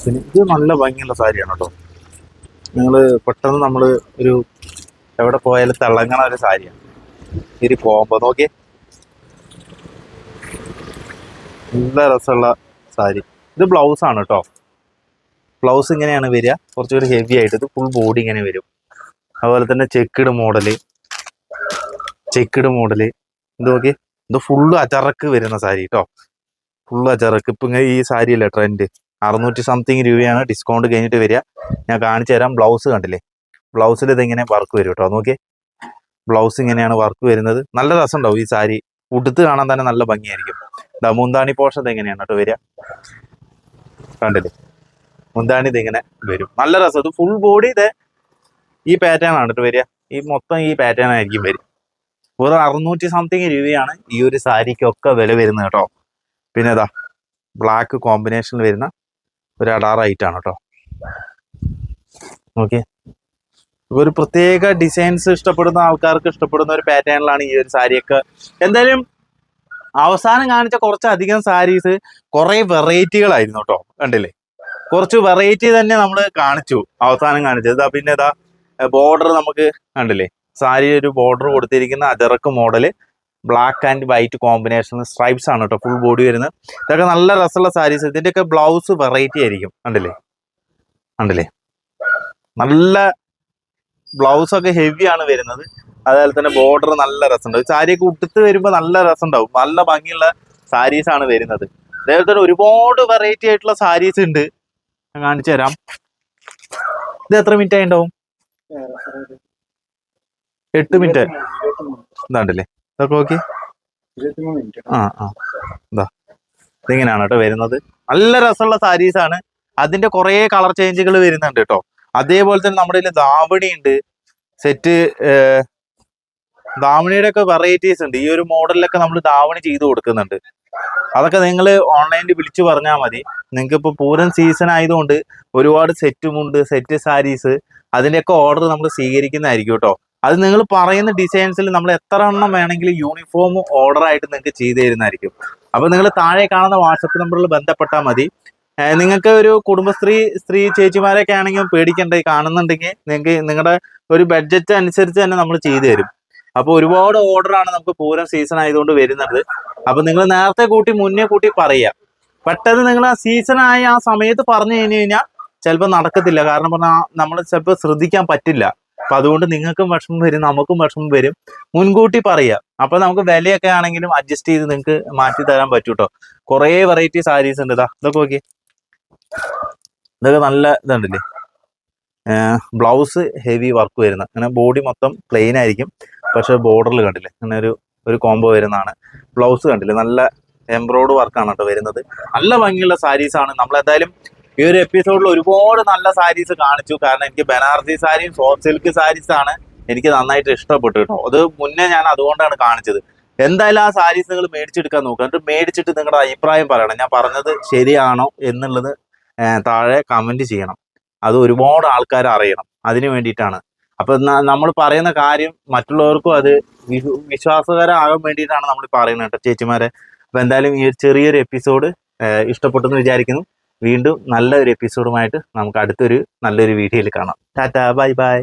പിന്നെ ഇത് നല്ല ഭംഗിയുള്ള സാരിയാണ് കേട്ടോ. നിങ്ങൾ പെട്ടെന്ന് നമ്മൾ ഒരു എവിടെ പോയാലും തിളങ്ങണ ഒരു സാരിയാണ്. ഇരി കോമ്പോ നോക്കിയേ. നല്ല രസമുള്ള സാരി. ഇത് ബ്ലൗസ് ആണ് കേട്ടോ. ബ്ലൗസ് ഇങ്ങനെയാണ് വരിക. കുറച്ചുകൂടി ഹെവി ആയിട്ട്. ഇത് ഫുൾ ബോഡി ഇങ്ങനെ വരും. അതുപോലെ തന്നെ ചെക്കിഡ് മോഡൽ ചെക്കിഡ് മോഡൽ ഇത് നോക്കി ഇത് ഫുള്ള് അചറക്ക് വരുന്ന സാരി കേട്ടോ. ഫുള്ള് അചറക്ക് ഇപ്പൊ ഈ സാരി അല്ലേ ട്രെൻഡ് അറുന്നൂറ്റി സംതിങ് രൂപയാണ് ഡിസ്കൗണ്ട് കഴിഞ്ഞിട്ട് വരിക. ഞാൻ കാണിച്ചു തരാം ബ്ലൗസ് കണ്ടില്ലേ? ബ്ലൗസിൽ ഇതെങ്ങനെ വർക്ക് വരും കേട്ടോ നോക്കിയേ. ബ്ലൗസ് ഇങ്ങനെയാണ് വർക്ക് വരുന്നത്. നല്ല രസമുണ്ടാവും ഈ സാരി. ഉടുത്ത് കാണാൻ തന്നെ നല്ല ഭംഗിയായിരിക്കും. ദാ മുന്താണി പോഷൻ ഇതെങ്ങനെയാണ് കേട്ടോ വരിക. കണ്ടില്ലേ? മുന്താണി ഇതെങ്ങനെ വരും. നല്ല രസം. ഇത് ഫുൾ ബോഡി ഇത് ഈ പാറ്റേൺ ആണ് കേട്ടോ വരിക. ഈ മൊത്തം ഈ പാറ്റേൺ ആയിരിക്കും വരും വെറും അറുന്നൂറ്റി സംതിങ് രൂപയാണ് ഈ ഒരു സാരിക്കൊക്കെ വില വരുന്നത് കേട്ടോ പിന്നെ ഇതാ ബ്ലാക്ക് കോമ്പിനേഷനിൽ വരുന്ന ഒരു അടാറായിട്ടാണ് കേട്ടോ ഓക്കെ ഒരു പ്രത്യേക ഡിസൈൻസ് ഇഷ്ടപ്പെടുന്ന ആൾക്കാർക്ക് ഇഷ്ടപ്പെടുന്ന ഒരു പാറ്റേണിലാണ് ഈ ഒരു സാരിയൊക്കെ. എന്തായാലും അവസാനം കാണിച്ച കുറച്ചധികം സാരീസ് കുറെ വെറൈറ്റികളായിരുന്നു കേട്ടോ കണ്ടില്ലേ? കുറച്ച് വെറൈറ്റി തന്നെ നമ്മൾ കാണിച്ചു അവസാനം കാണിച്ചത്. ഇതാ പിന്നെ ഇതാ ബോർഡർ നമുക്ക് കണ്ടില്ലേ? സാരി ഒരു ബോർഡർ കൊടുത്തിരിക്കുന്ന അജറക്ക് model black and white combination stripes ആണ് കേട്ടോ ഫുൾ ബോഡി വരുന്നത്. ഇതൊക്കെ നല്ല രസമുള്ള സാരീസ് ഇതിന്റെയൊക്കെ ബ്ലൗസ് വെറൈറ്റി ആയിരിക്കും. കണ്ടില്ലേ? കണ്ടില്ലേ? നല്ല ബ്ലൗസ് ഒക്കെ ഹെവി ആണ് വരുന്നത്. അതുപോലെ തന്നെ ബോർഡർ നല്ല രസമുണ്ടാവും സാരിയൊക്കെ ഉടുത്ത് വരുമ്പോൾ നല്ല രസമുണ്ടാവും. നല്ല ഭംഗിയുള്ള സാരീസ് ആണ് വരുന്നത്. അതേപോലെ തന്നെ ഒരുപാട് വെറൈറ്റി ആയിട്ടുള്ള സാരീസ് ഉണ്ട്. ഞാൻ കാണിച്ചു തരാം. ഇത് എത്ര മിനിറ്റ് ആയിണ്ടാവും എട്ട് മിനിറ്റ് ഇതാണ്ടല്ലേ ഇതൊക്കെ നോക്കി ആ ആ. ഇതാ ഇതിങ്ങനെയാണ് കേട്ടോ വരുന്നത്. നല്ല രസമുള്ള സാരീസ് ആണ് അതിന്റെ കുറേ കളർ ചേഞ്ചുകൾ വരുന്നുണ്ട് കേട്ടോ. അതേപോലെ തന്നെ നമ്മുടെ ഇതിൽ ധാവണി ഉണ്ട് സെറ്റ് ധാവണിയുടെ ഒക്കെ വെറൈറ്റീസ് ഉണ്ട്. ഈ ഒരു മോഡലിലൊക്കെ നമ്മൾ ദാവണി ചെയ്ത് കൊടുക്കുന്നുണ്ട്. അതൊക്കെ നിങ്ങൾ ഓൺലൈനിൽ വിളിച്ചു പറഞ്ഞാൽ മതി. നിങ്ങൾക്ക് ഇപ്പോൾ പൂരം സീസൺ ആയതുകൊണ്ട് ഒരുപാട് സെറ്റുമുണ്ട് സെറ്റ് സാരീസ് അതിന്റെയൊക്കെ ഓർഡർ നമ്മൾ സ്വീകരിക്കുന്നതായിരിക്കും കേട്ടോ. അത് നിങ്ങൾ പറയുന്ന ഡിസൈൻസിൽ നമ്മൾ എത്ര എണ്ണം വേണമെങ്കിലും യൂണിഫോം ഓർഡർ ആയിട്ട് നിങ്ങൾക്ക് ചെയ്തു തരുന്നതായിരിക്കും. അപ്പൊ നിങ്ങൾ താഴെ കാണുന്ന വാട്സപ്പ് നമ്പറിൽ ബന്ധപ്പെട്ടാൽ മതി. നിങ്ങൾക്ക് ഒരു കുടുംബശ്രീ സ്ത്രീ ചേച്ചിമാരൊക്കെ ആണെങ്കിലും പേടിക്കണ്ട കാണുന്നുണ്ടെങ്കിൽ നിങ്ങൾക്ക് നിങ്ങളുടെ ഒരു ബഡ്ജറ്റ് അനുസരിച്ച് തന്നെ നമ്മൾ ചെയ്തു തരും. അപ്പൊ ഒരുപാട് ഓർഡർ ആണ് നമുക്ക് പൂരം സീസൺ ആയതുകൊണ്ട് വരുന്നത്. അപ്പൊ നിങ്ങൾ നേരത്തെ കൂട്ടി മുന്നേ കൂട്ടി പറയുക. പെട്ടെന്ന് നിങ്ങൾ ആ സീസൺ ആയ ആ സമയത്ത് പറഞ്ഞു കഴിഞ്ഞു കഴിഞ്ഞാൽ ചിലപ്പോൾ നടക്കത്തില്ല. കാരണം പറഞ്ഞാൽ നമ്മൾ ചിലപ്പോൾ ശ്രദ്ധിക്കാൻ പറ്റില്ല. അപ്പൊ അതുകൊണ്ട് നിങ്ങൾക്കും വിഷമം വരും നമുക്കും വിഷമം വരും. മുൻകൂട്ടി പറയാം അപ്പൊ നമുക്ക് വിലയൊക്കെ ആണെങ്കിലും അഡ്ജസ്റ്റ് ചെയ്ത് നിങ്ങൾക്ക് മാറ്റി തരാൻ പറ്റൂട്ടോ. കേട്ടോ കുറേ വെറൈറ്റി സാരീസ് ഉണ്ട്. ഇതാ ഇതൊക്കെ നോക്കി ഇതൊക്കെ നല്ല ഇതുണ്ടല്ലേ? ബ്ലൗസ് ഹെവി വർക്ക് വരുന്ന. അങ്ങനെ ബോഡി മൊത്തം പ്ലെയിൻ ആയിരിക്കും. പക്ഷെ ബോർഡറിൽ കണ്ടില്ലേ? അങ്ങനെ ഒരു ഒരു കോംബോ വരുന്നതാണ്. ബ്ലൗസ് കണ്ടില്ലേ? നല്ല എംബ്രോയ്ഡ് വർക്കാണ് കേട്ടോ വരുന്നത്. നല്ല ഭംഗിയുള്ള സാരീസാണ് നമ്മൾ എന്തായാലും ഈ ഒരു എപ്പിസോഡിൽ ഒരുപാട് നല്ല സാരീസ് കാണിച്ചു. കാരണം എനിക്ക് ബനാറസി സാരിയും സോഫ്റ്റ് സിൽക്ക് സാരീസ് ആണ് എനിക്ക് നന്നായിട്ട് ഇഷ്ടപ്പെട്ടു കേട്ടോ. അത് മുന്നേ ഞാൻ അതുകൊണ്ടാണ് കാണിച്ചത്. എന്തായാലും ആ സാരീസ് നിങ്ങൾ മേടിച്ചെടുക്കാൻ നോക്കുക എന്നിട്ട് മേടിച്ചിട്ട് നിങ്ങളുടെ അഭിപ്രായം പറയണം. ഞാൻ പറഞ്ഞത് ശരിയാണോ എന്നുള്ളത് താഴെ കമന്റ് ചെയ്യണം. അത് ഒരുപാട് ആൾക്കാർ അറിയണം. അതിന് വേണ്ടിയിട്ടാണ്. അപ്പൊ നമ്മൾ പറയുന്ന കാര്യം മറ്റുള്ളവർക്കും അത് വിശ്വ- വിശ്വാസകരമാകാൻ വേണ്ടിയിട്ടാണ് നമ്മൾ പറയുന്നത് കേട്ടോ ചേച്ചിമാരെ. അപ്പൊ എന്തായാലും ഈ ചെറിയൊരു എപ്പിസോഡ് ഇഷ്ടപ്പെട്ടെന്ന് വിചാരിക്കുന്നു. വീണ്ടും നല്ലൊരു എപ്പിസോഡുമായിട്ട് നമുക്ക് അടുത്തൊരു നല്ലൊരു വീഡിയോയിൽ കാണാം. Tata bye bye.